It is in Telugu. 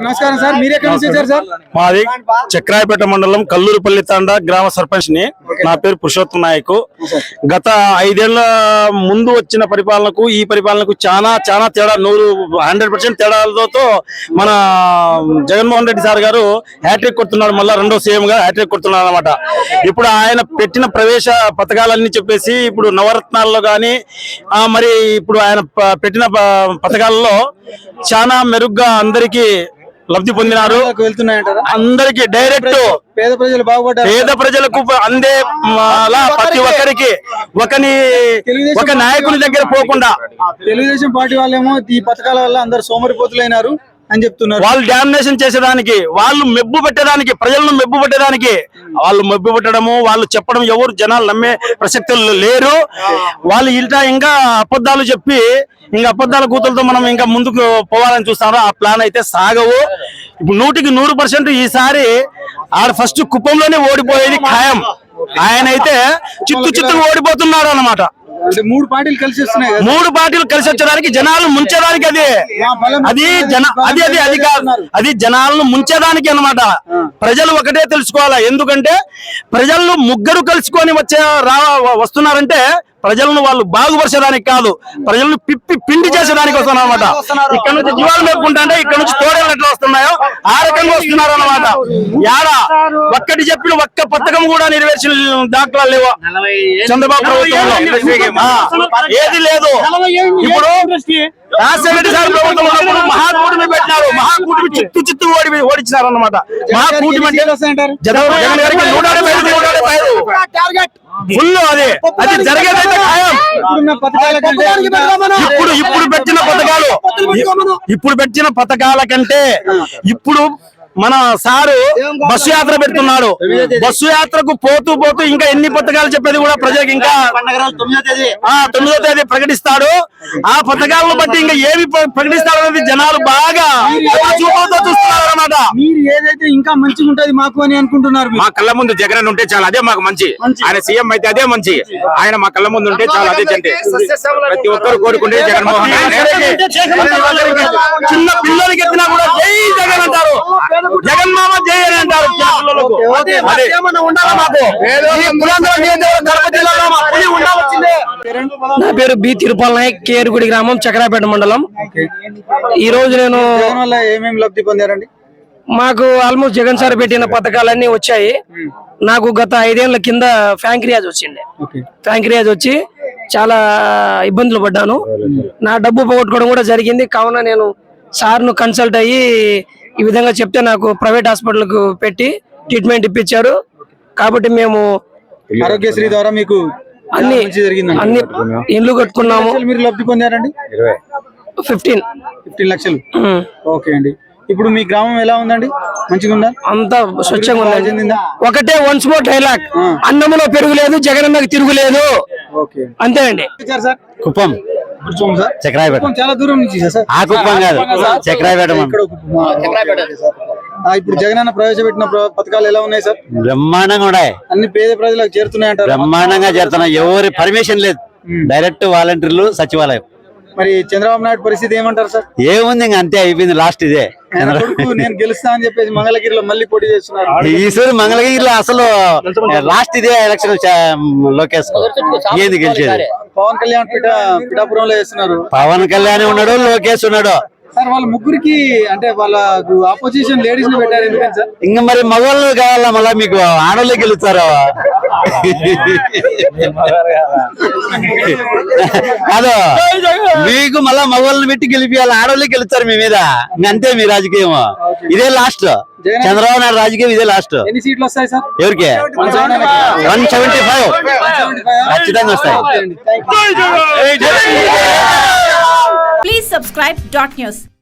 నమస్కారం సార్ మీరు ఎక్కడి నుంచి వచ్చారు సార్? మాది చక్రాయపేట మండలం కల్లూరుపల్లి తాండా గ్రామ సర్పంచ్ని నా పేరు పురుషోత్తం నాయక్. గత ఐదేళ్ళ ముందు వచ్చిన పరిపాలనకు ఈ పరిపాలనకు చాలా చాలా తేడా నూరు హండ్రెడ్ పర్సెంట్ తేడాలతో మన జగన్మోహన్ రెడ్డి సార్ గారు హ్యాట్రిక్ కొడుతున్నాడు మళ్ళా రెండో సీఎం గా హ్యాట్రిక్ కొడుతున్నాడు అనమాట ఇప్పుడు ఆయన పెట్టిన ప్రవేశ పథకాలన్నీ చెప్పేసి ఇప్పుడు నవరత్నాల్లో గాని ఆ, మరి ఇప్పుడు ఆయన పెట్టిన పథకాలలో చాలా మెరుగ్గా అందరికీ లబ్ధి పొందినారు. అందరికి డైరెక్ట్ పేద ప్రజలు బాగుపడ్డారు. పేద ప్రజలకు అందే అలా ప్రతి ఒక్కరికి ఒకని ఒక నాయకుని దగ్గర పోకుండా. తెలుగుదేశం పార్టీ వాళ్ళేమో ఈ పథకాల వల్ల అందరు సోమరిపోతులైనారు. అని చెప్తున్నారు. వాళ్ళు డామినేషన్ చేసేదానికి వాళ్ళు మెబ్బు పెట్టడానికి ప్రజలను మెబ్బు పెట్టడానికి వాళ్ళు మెబ్బు పెట్టడము వాళ్ళు చెప్పడం ఎవరు జనాలు నమ్మే ప్రసక్తులు లేరు. వాళ్ళు ఇంకా ఇంకా అబద్ధాలు చెప్పి ఇంకా అబద్ధాల కూతులతో మనం ఇంకా ముందుకు పోవాలని చూస్తారో ఆ ప్లాన్ అయితే సాగవు. ఇప్పుడు నూటికి నూరు పర్సెంట్ ఈసారి ఆడ ఫస్ట్ కుప్పంలోనే ఓడిపోయేది ఖాయం. ఆయన అయితే చిత్తు చిత్తు ఓడిపోతున్నాడు అన్నమాట అంటే మూడు పార్టీలు కలిసి వస్తున్నాయి మూడు పార్టీలు కలిసి వచ్చేదానికి జనాలు ముంచేదానికి అది. అది జన అది అది అది కాదు. అది జనాలను ముంచేదానికి అన్నమాట. ప్రజలు ఒకటే తెలుసుకోవాలా? ఎందుకంటే ప్రజలను ముగ్గురు కలుసుకొని వచ్చే రా వస్తున్నారంటే ప్రజలను వాళ్ళు బాగుపరచడానికి కాదు. ప్రజలను పిప్పి పిండి చేసేదానికి వస్తున్నారు. అనమాట ఇక్కడ నుంచి జీవాలు మేపుకుంటా అంటే ఇక్కడ నుంచి తోడేళ్ళు ఎట్లా వస్తున్నాయో ఆ రకంగా వస్తున్నారు అనమాట యాడ? ఒక్కటి చెప్పిన ఒక్క పథకం కూడా నెరవేర్చిన దాఖలాలు లేవు? చంద్రబాబు ప్రభుత్వంలో. ఏది లేదు. ఇప్పుడు రాజశేఖర సార్ ప్రభుత్వం ఉన్నప్పుడు మహాకూటమి పెట్టినారు. మహాకూటమి చిత్తు చిత్తు ఓడి ఓడించినారు అనమాట మహాకూటమి అంటే సీట్లు వస్తాయంటారు జగన్ జగన్ గారికి నూట డెబ్బై ఐదు, నూట డెబ్బై ఐదు. ఫుల్ అది. అది జరిగేదైతే ఖాయం. ఇప్పుడు ఇప్పుడు పెట్టిన పథకాలు. ఇప్పుడు పెట్టిన పథకాల కంటే ఇప్పుడు మన సారు బస్సు యాత్ర పెడుతున్నాడు. బస్సు యాత్రకు పోతూ పోతూ ఇంకా ఎన్ని పథకాలు చెప్పేది కూడా ప్రజలకు ఇంకా ఆ తొమ్మిదో తేదీ ప్రకటిస్తాడు. ఆ పథకాలను బట్టి ఇంకా ఏమి ప్ర- ప్రకటిస్తాడు అనేది జనాలు బాగా చూపులతో చూస్తున్నారు అనమాట మీరు ఏదైతే ఇంకా మంచిగా ఉంటది మాకు అని అనుకుంటున్నారు మీరు. మా కళ్ళ ముందు జగన్ ఉంటే చాలా అదే మాకు మంచి. ఆయన సీఎం అయితే అదే మంచి. ఆయన మా కళ్ళ ముందు ఉంటే చాలా అదే అంటే ప్రతి ఒక్కరు కోరుకుంటే జగన్మోహన్ రెడ్డి. చిన్న పిల్లలకి ఎత్తినా కూడా జై జగన్ అంటారు. జగన్ మామ జై అని అంటారు. నా పేరు బి తిరుపతి నాయక్ కేరుగుడి గ్రామం చక్రాపేట మండలం. ఈ రోజు నేను ఏమేమి లబ్ధి పొందారండి? మాకు ఆల్మోస్ట్ జగన్ సార్ పెట్టిన పథకాలన్నీ వచ్చాయి. నాకు గత ఐదేళ్ళ కింద ఫ్యాంక్రియాజ్ వచ్చింది. ఓకే. ఫ్యాంక్రియాజ్ వచ్చి చాలా ఇబ్బందులు పడ్డాను. నా డబ్బు పోగొట్టుకోవడం కూడా జరిగింది. కావున నేను సార్ను కన్సల్ట్ అయ్యి ఈ విధంగా చెప్తే నాకు ప్రైవేట్ హాస్పిటల్కు పెట్టి ట్రీట్మెంట్ ఇప్పించారు. కాబట్టి మేము ఆరోగ్యశ్రీ ద్వారా మీకు అన్ని అన్ని ఇండ్లు కట్టుకున్నాము. మీరు లబ్ధి పొందారండి? ఫిఫ్టీన్ ఫిఫ్టీన్ లక్షలు. ఓకే అండి. ఇప్పుడు మీ గ్రామం ఎలా ఉందండి? మంచిగా ఉందా? అంతా స్వచ్ఛంగా చెందిందా? ఒకటే వన్స్ మోర్ డైలాగ్ అన్నములో పెరుగులేదు జగనన్నకు తిరుగులేదు ఓకే. అంతే అండి. కుప్పం. చక్రాయపేట. చాలా దూరం నుంచి సార్. ఆ కుప్పం కాదు. చక్రాయపేట ఇప్పుడు జగనన్న ప్రవేశపెట్టిన ప్ర- పథకాలు ఎలా ఉన్నాయి సార్? బ్రహ్మాండంగా ఉన్నాయి. అన్ని పేద ప్రజలకు చేరుతున్నాయి బ్రహ్మాండంగా చేస్తున్నాయి ఎవరి పర్మిషన్ లేదు. డైరెక్ట్ వాలంటీర్లు సచివాలయం. మరి చంద్రబాబు నాయుడు పరిస్థితి ఏమంటారు సార్? ఏముంది ఇంక అంతే అయిపోయింది లాస్ట్ ఇదే. నేను గెలుస్తా అని చెప్పేసి మంగళగిరిలో మళ్ళీ పోటీ చేస్తున్నారు. ఈసారి మంగళగిరిలో అసలు లాస్ట్ ఇదే ఎలక్షన్ లోకేష్ ఏంది గెలిచేది? పవన్ కళ్యాణ్ పిఠ పిఠాపురంలో చేస్తున్నారు. పవన్ కళ్యాణ్ ఉన్నాడు లోకేష్ ఉన్నాడు. సార్ వాళ్ళ ముగ్గురికి అంటే వాళ్ళ ఆపోజిషన్ లేడీస్ని పెట్టారు ఎందుకని సార్? ఇంకా మరి మగవాళ్ళు కావాలా మళ్ళా మీకు? ఆడవాళ్ళు గెలుస్తారు. కాదు. మీకు మళ్ళా మగవాళ్ళని పెట్టి గెలిపియాలి ఆడవాళ్ళు గెలుస్తారు మీ మీద. అంతే మీ రాజకీయం ఇదే లాస్ట్ చంద్రబాబు నాయుడు రాజకీయం ఇదే లాస్ట్ ఎన్ని సీట్లు వస్తాయి సార్? ఎవరికి? One seventy five. ఖచ్చితంగా వస్తాయి. ఓకే అండి. Thank you.